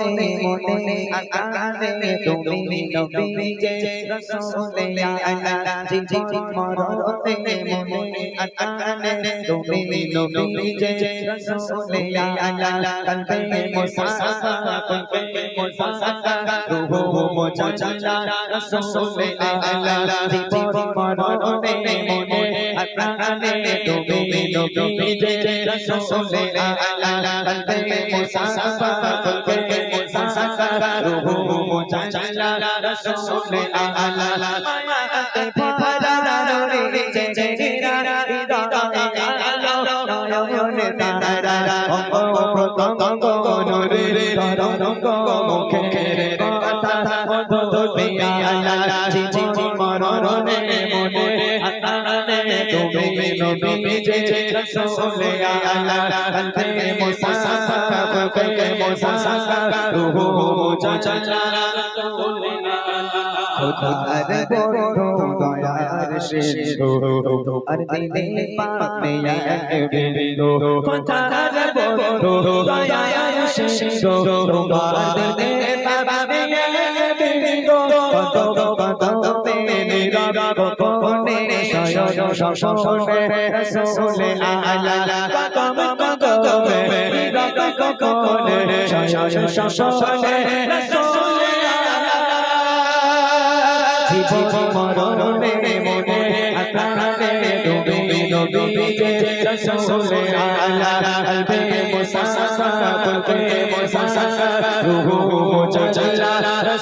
মনে মনে আকারে তুমি নবী যে রসুলে জীবন মরতে মনে আকারে তুমি নবী যে রসুলে কলবে মুসাফা কলবে মুসাফা রূহ মুজাজ্জা রসুলে জীবন মরতে মনে আকারে তুমি নবী যে রসুলে কলবে মুসাফা কলবে মুসাফা রূহ মুজাজ্জা রসুলে আলা মায়াতে ভরা রে যে যে রা নয়নে তারা অঙ্গ প্রত্যঙ্গ রে রে রঙ্গ মুখে রে কথা মধু আলা জি জি মরণে মনে তুমি নবী যে রসুলে আলা কলবে মুসাফা কলবে মুসাফা রূহ মুজাজ্জা রসুলে খোদার বড় দয়ার শেষ আর দিলে পাপে বিন্দু খোদার বড় দয়ার শেষ তোমার দিলে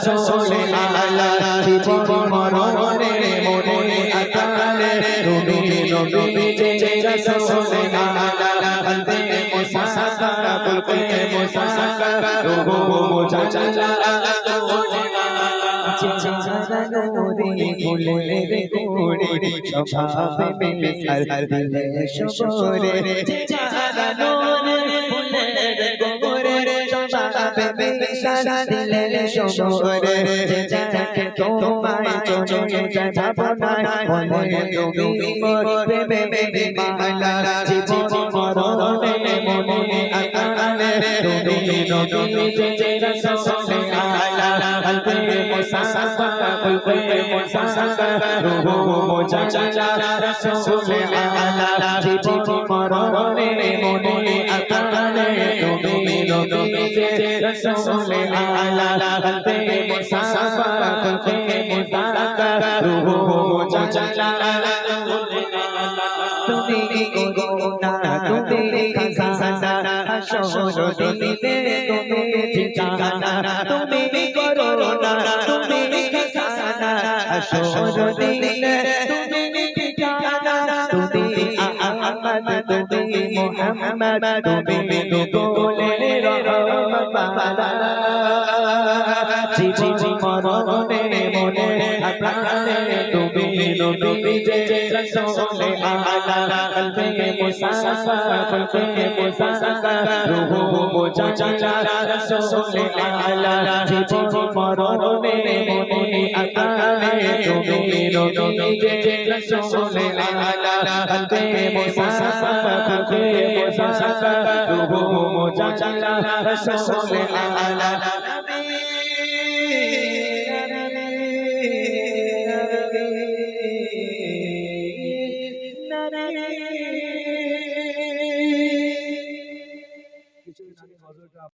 রসুলে আলা জীবন মরণে স্বভাবে মিলে আর দিলে জানো রে স্বভাবে মিলে আর দিলে শোরে রে যাকে তোমায় চলে যাব না বলে তুমি মোর প্রেমে মালা জীবন মরণে মনে আকারে তুমি নবী যে রসুলে আলা কলবে মুসাফা কলবে মুসাফা রূহ মুজাজ্জা রসুলে আলা জীবন মরণে মনে আকারে তুমি যে রসুলে আলা কলবে মুসাফা কলবে মুসাফা রূহ মুজাজ্জা তুমি গোনা তুমি খাসানা হাসর দিতে তুমি ঠিকানা তুমি করোনা তুমি খাসানা হাসর দিতে তুমি তুমি মুহাম্মদ তুমি মনে প্রাণে তুমি নবী যে রসুলে আলা কলবে মুসাফা কলবে মুসাফা রূহ মুজাজ্জা রসুলে আলা জীবন মরণে মনে আকারে তুমি নবী যে রসুলে আলা কলবে মুসাফা কলবে মুসাফা রূহ মুজাজ্জা রসুলে আলা নবী